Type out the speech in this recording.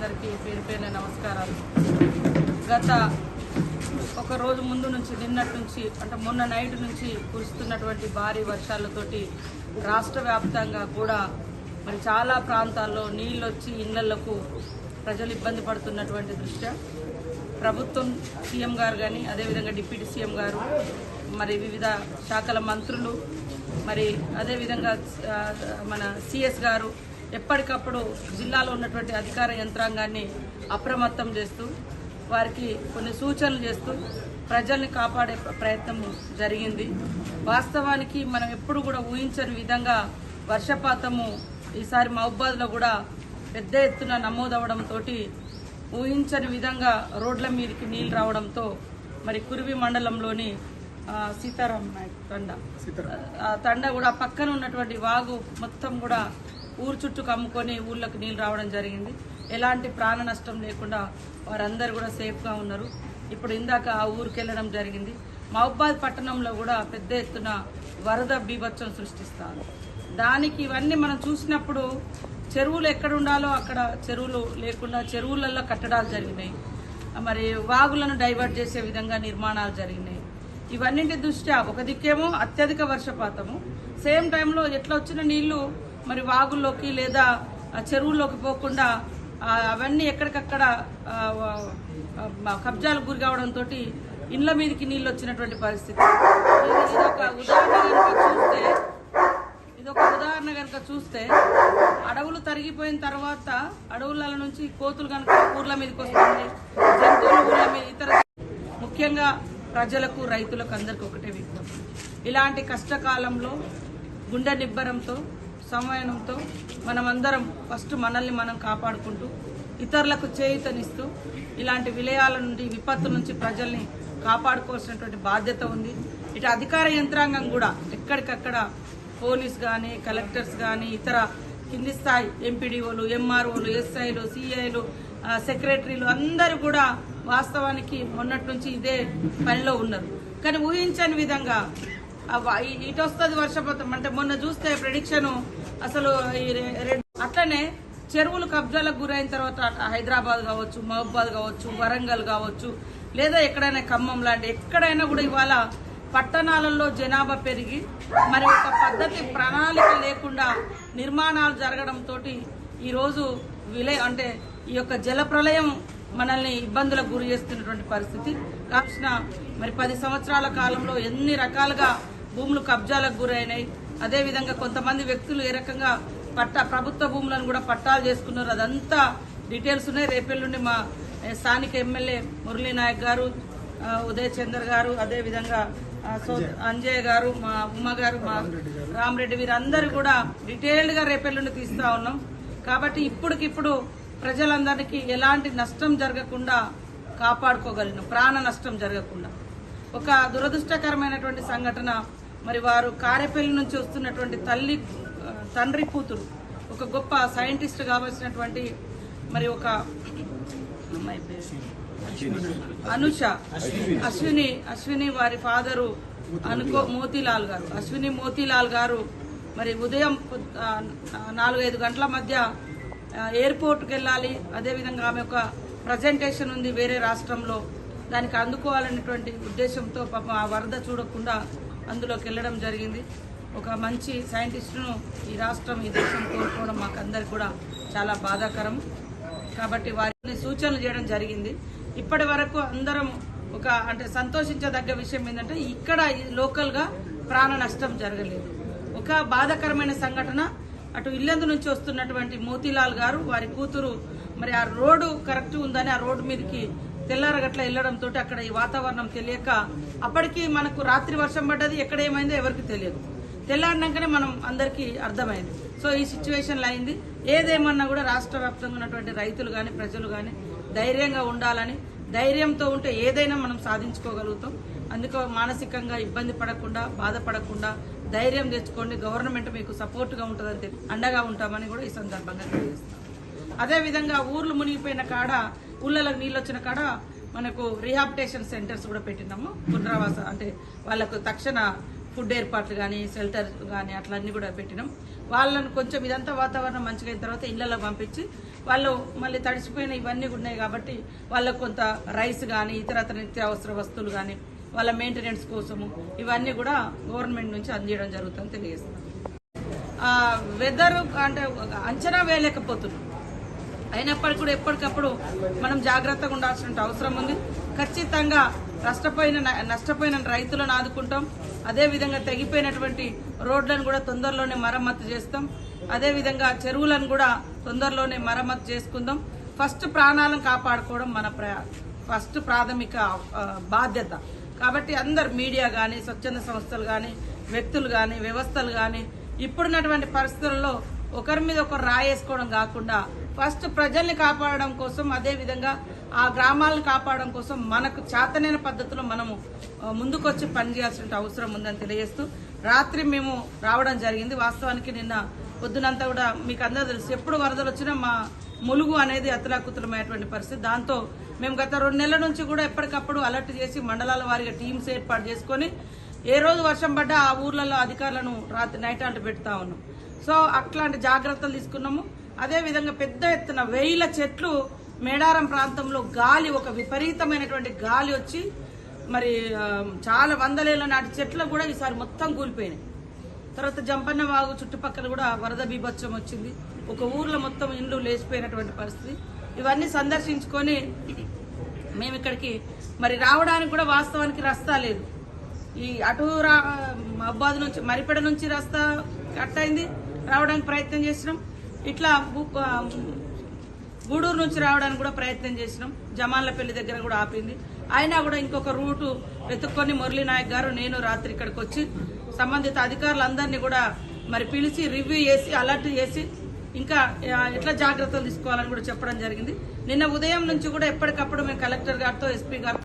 అందరికీ పేరు పేరున నమస్కారాలు. గత ఒక రోజు ముందు నుంచి నిన్నటి నుంచి అంటే మొన్న నైట్ నుంచి కురుస్తున్నటువంటి భారీ వర్షాలతోటి రాష్ట్ర వ్యాప్తంగా కూడా మరి చాలా ప్రాంతాల్లో నీళ్ళు వచ్చి ఇళ్ళకు ప్రజలు ఇబ్బంది పడుతున్నటువంటి దృష్ట్యా ప్రభుత్వం సీఎం గారు కానీ అదేవిధంగా డిప్యూటీ సీఎం గారు మరి వివిధ శాఖల మంత్రులు మరి అదేవిధంగా మన సిఎస్ గారు ఎప్పటికప్పుడు జిల్లాలో ఉన్నటువంటి అధికార యంత్రాంగాన్ని అప్రమత్తం చేస్తూ వారికి కొన్ని సూచనలు చేస్తూ ప్రజల్ని కాపాడే ప్ర- ప్రయత్నం జరిగింది. వాస్తవానికి మనం ఎప్పుడు కూడా ఊహించని విధంగా వర్షపాతము ఈసారి మహబాద్లో కూడా పెద్ద ఎత్తున నమోదవడంతో ఊహించని విధంగా రోడ్ల మీదకి నీళ్ళు రావడంతో మరి కురివి మండలంలోని సీతారాం నాయక్ తండ ఆ తండ కూడా పక్కన ఉన్నటువంటి వాగు మొత్తం కూడా ఊరు చుట్టూ కమ్ముకొని ఊళ్ళకి నీళ్ళు రావడం జరిగింది. ఎలాంటి ప్రాణ నష్టం లేకుండా వారందరూ కూడా సేఫ్గా ఉన్నారు. ఇప్పుడు ఇందాక ఆ ఊరికి వెళ్ళడం జరిగింది. మహబాద్ పట్టణంలో కూడా పెద్ద ఎత్తున వరద బీభత్సం సృష్టిస్తారు దానికి ఇవన్నీ మనం చూసినప్పుడు చెరువులు ఎక్కడ ఉండాలో అక్కడ చెరువులు లేకుండా చెరువులలో కట్టడాలు జరిగినాయి. మరి వాగులను డైవర్ట్ చేసే విధంగా నిర్మాణాలు జరిగినాయి. ఇవన్నింటి దృష్ట్యా ఒక దిక్కేమో అత్యధిక వర్షపాతము. సేమ్ టైంలో ఎట్లా వచ్చిన నీళ్ళు మరి వాగుల్లోకి లేదా చెరువుల్లోకి పోకుండా అవన్నీ ఎక్కడికక్కడ కబ్జాలకు గురి కావడంతో ఇండ్ల మీదకి నీళ్ళు వచ్చినటువంటి పరిస్థితి. ఇదొక ఒక ఉదాహరణ కనుక చూస్తే ఇదొక ఉదాహరణ కనుక చూస్తే అడవులు తరిగిపోయిన తర్వాత అడవుల నుంచి కోతులు కనుక ఊర్ల మీదకి వస్తుంది జంతువులు ఊర్ల మీద ఇతర ముఖ్యంగా ప్రజలకు రైతులకు అందరికి ఒకటే విజ్ఞప్తి. ఇలాంటి కష్టకాలంలో గుండె నిబ్బరంతో సమయంతో మనమందరం ఫస్ట్ మనల్ని మనం కాపాడుకుంటూ ఇతరులకు చేయుతనిస్తూ ఇలాంటి విలయాల నుండి విపత్తు నుంచి ప్రజల్ని కాపాడుకోవాల్సినటువంటి బాధ్యత ఉంది. ఇటు అధికార యంత్రాంగం కూడా ఎక్కడికక్కడ పోలీస్ కానీ కలెక్టర్స్ కానీ ఇతర కింది స్థాయి ఎంపీడీఓలు ఎంఆర్ఓలు ఎస్ఐలు సిఐలు సెక్రటరీలు అందరూ కూడా వాస్తవానికి మొన్నటి నుంచి ఇదే పనిలో ఉన్నారు. కానీ ఊహించని విధంగా ఇటు వస్తుంది వర్షపాతం. అంటే మొన్న చూస్తే ప్రెడిక్షన్ అసలు ఈ రె- అట్లనే చెరువులు కబ్జాలకు గురైన తర్వాత హైదరాబాద్ కావచ్చు మహబాద్ కావచ్చు వరంగల్ కావచ్చు లేదా ఎక్కడైనా ఖమ్మం లాంటి ఎక్కడైనా కూడా ఇవాళ పట్టణాలలో జనాభా పెరిగి మరి ఒక పద్ధతి ప్రణాళిక లేకుండా నిర్మాణాలు జరగడంతో ఈరోజు విలే అంటే ఈ యొక్క జల ప్రళయం మనల్ని ఇబ్బందులకు గురి చేస్తున్నటువంటి పరిస్థితి. కాసిన మరి పది సంవత్సరాల కాలంలో ఎన్ని రకాలుగా భూములు కబ్జాలకు గురైనాయి. అదేవిధంగా కొంతమంది వ్యక్తులు ఏ రకంగా పట్ట ప్రభుత్వ భూములను కూడా పట్టాలు చేసుకున్నారు. అదంతా డీటెయిల్స్ ఉన్నాయి. రేపెల్లుండి మా స్థానిక ఎమ్మెల్యే మురళీ నాయక్ గారు ఉదయ్ చందర్ గారు అదేవిధంగా అంజయ్. గారు మా ఉమ్మ గారు మా రామరెడ్డి వీరందరూ కూడా డీటెయిల్డ్గా రేపెల్లుండి తీస్తా ఉన్నాం. కాబట్టి ఇప్పటికిప్పుడు ప్రజలందరికీ ఎలాంటి నష్టం జరగకుండా కాపాడుకోగలిగిన ప్రాణ నష్టం జరగకుండా. ఒక దురదృష్టకరమైనటువంటి సంఘటన. మరి వారు కారేపల్లి నుంచి వస్తున్నటువంటి తల్లి తండ్రి కూతురు. ఒక గొప్ప సైంటిస్ట్ కావాల్సినటువంటి మరి ఒక అమ్మాయి అనుష. అశ్విని అశ్విని వారి ఫాదరు అనుకో మోతీలాల్ గారు. అశ్విని మోతీలాల్ గారు మరి ఉదయం నాలుగైదు గంటల మధ్య ఎయిర్పోర్ట్కి వెళ్ళాలి. అదేవిధంగా ఆమె ఒక ప్రజెంటేషన్ ఉంది వేరే రాష్ట్రంలో. దానికి అందుకోవాలనేటువంటి ఉద్దేశంతో పాపం ఆ వరద చూడకుండా అందులోకి వెళ్ళడం జరిగింది. ఒక మంచి సైంటిస్టును ఈ రాష్ట్రం ఈ దేశం కోల్పోవడం మాకు అందరికి కూడా చాలా బాధాకరం. కాబట్టి వారిని సూచనలు చేయడం జరిగింది. ఇప్పటి వరకు అందరం ఒక అంటే సంతోషించదగ్గ విషయం ఏంటంటే ఇక్కడ లోకల్గా ప్రాణ నష్టం జరగలేదు. ఒక బాధాకరమైన సంఘటన. అటు ఇల్లందు నుంచి వస్తున్నటువంటి మోతీలాల్ గారు వారి కూతురు మరి ఆ రోడ్డు కరెక్ట్ ఉందని ఆ రోడ్డు మీదకి తెల్లారగట్ల వెళ్ళడంతో అక్కడ ఈ వాతావరణం తెలియక అప్పటికి మనకు రాత్రి వర్షం పడ్డది ఎక్కడ ఏమైందో ఎవరికి తెలియదు. తెల్లారినాకనే మనం అందరికీ అర్థమైంది. సో ఈ సిచ్యువేషన్లో అయింది. ఏదేమన్నా కూడా రాష్ట్ర వ్యాప్తంగా ఉన్నటువంటి రైతులు కానీ ప్రజలు కానీ ధైర్యంగా ఉండాలని ధైర్యంతో ఉంటే ఏదైనా మనం సాధించుకోగలుగుతాం. అందుకో మానసికంగా ఇబ్బంది పడకుండా బాధపడకుండా ధైర్యం తెచ్చుకోండి. గవర్నమెంట్ మీకు సపోర్ట్గా ఉంటుందని అండగా ఉంటామని కూడా ఈ సందర్భంగా తెలియజేస్తాం అదేవిధంగా ఊర్లు మునిగిపోయిన కాడ ఊళ్ళలో నీళ్ళు వచ్చిన కాడ మనకు రీహాబిటేషన్ సెంటర్స్ కూడా పెట్టినాము పునరావాస అంటే వాళ్ళకు తక్షణ ఫుడ్ ఏర్పాట్లు కానీ షెల్టర్ కానీ అట్లా అన్నీ కూడా పెట్టినాం. వాళ్ళని కొంచెం ఇదంతా వాతావరణం మంచిగా అయిన తర్వాత ఇళ్ళలో పంపించి వాళ్ళు మళ్ళీ తడిసిపోయిన ఇవన్నీ కూడా ఉన్నాయి కాబట్టి వాళ్ళకు కొంత రైస్ కానీ ఇతరతర నిత్యావసర వస్తువులు కానీ వాళ్ళ మెయింటెనెన్స్ కోసము ఇవన్నీ కూడా గవర్నమెంట్ నుంచి అందించడం జరుగుతుందని తెలియజేస్తున్నాం. వెదర్ అంటే అంచనా వేయలేకపోతున్నాం. అయినప్పటికీ కూడా ఎప్పటికప్పుడు మనం జాగ్రత్తగా ఉండాల్సిన అవసరం ఉంది. ఖచ్చితంగా నష్టపోయిన నష్టపోయిన రైతులను ఆదుకుంటాం. అదేవిధంగా తెగిపోయినటువంటి రోడ్లను కూడా తొందరలోనే మరమ్మతు చేస్తాం. అదేవిధంగా చెరువులను కూడా తొందరలోనే మరమ్మతు చేసుకుందాం. ఫస్ట్ ప్రాణాలను కాపాడుకోవడం మన ఫస్ట్ ప్రాథమిక బాధ్యత. కాబట్టి అందరు మీడియా కానీ స్వచ్ఛంద సంస్థలు కానీ వ్యక్తులు కానీ వ్యవస్థలు కానీ ఇప్పుడున్నటువంటి పరిస్థితుల్లో ఒకరి మీద ఒకరు రాయేసుకోవడం కాకుండా ఫస్ట్ ప్రజల్ని కాపాడడం కోసం అదే విధంగా ఆ గ్రామాలను కాపాడడం కోసం మనకు చేతనైన పద్ధతిలో మనము ముందుకొచ్చి పనిచేయాల్సిన అవసరం ఉందని తెలియజేస్తూ రాత్రి మేము రావడం జరిగింది. వాస్తవానికి నిన్న పొద్దునంతా కూడా మీకు అందరూ తెలుసు ఎప్పుడు వరదలు వచ్చినా మా ములుగు అనేది అతలాకుతలమైనటువంటి పరిస్థితి. దాంతో మేము గత రెండు నెలల నుంచి కూడా ఎప్పటికప్పుడు అలర్ట్ చేసి మండలాల వారిగా టీమ్స్ ఏర్పాటు చేసుకొని ఏ రోజు వర్షం పడ్డా ఆ ఊర్లలో అధికారులను రాత్రి నైట్ అంటూ పెడతా ఉన్నాం. సో అట్లాంటి జాగ్రత్తలు తీసుకున్నాము. అదే విధంగా పెద్ద ఎత్తున వేల చెట్లు మేడారం ప్రాంతంలో గాలి ఒక విపరీతమైనటువంటి గాలి వచ్చి మరి చాలా వందలేళ్ళ నాటి చెట్లు కూడా ఈసారి మొత్తం కూలిపోయినాయి. తర్వాత జంపన్న వాగు చుట్టుపక్కల కూడా వరద బీభత్సం వచ్చింది. ఒక ఊర్లో మొత్తం ఇండ్లు లేచిపోయినటువంటి పరిస్థితి. ఇవన్నీ సందర్శించుకొని మేము ఇక్కడికి మరి రావడానికి కూడా వాస్తవానికి రస్తా లేదు. ఈ అటు రా నుంచి మరిపెడ నుంచి రస్తా కట్ అయింది. రావడానికి ప్రయత్నం చేసినాం. ఇట్లా గూడూరు నుంచి రావడానికి కూడా ప్రయత్నం చేసినాం. జమాన్లపల్లి దగ్గర కూడా ఆపింది. అయినా కూడా ఇంకొక రూటు వెతుక్కొని మురళీ నాయక్ గారు నేను రాత్రి ఇక్కడికి వచ్చి సంబంధిత అధికారులందరినీ కూడా మరి పిలిచి రివ్యూ చేసి అలర్ట్ చేసి ఇంకా ఎట్లా జాగ్రత్తలు తీసుకోవాలని కూడా చెప్పడం జరిగింది. నిన్న ఉదయం నుంచి కూడా ఎప్పటికప్పుడు మేము కలెక్టర్ గారితో ఎస్పీ గారితో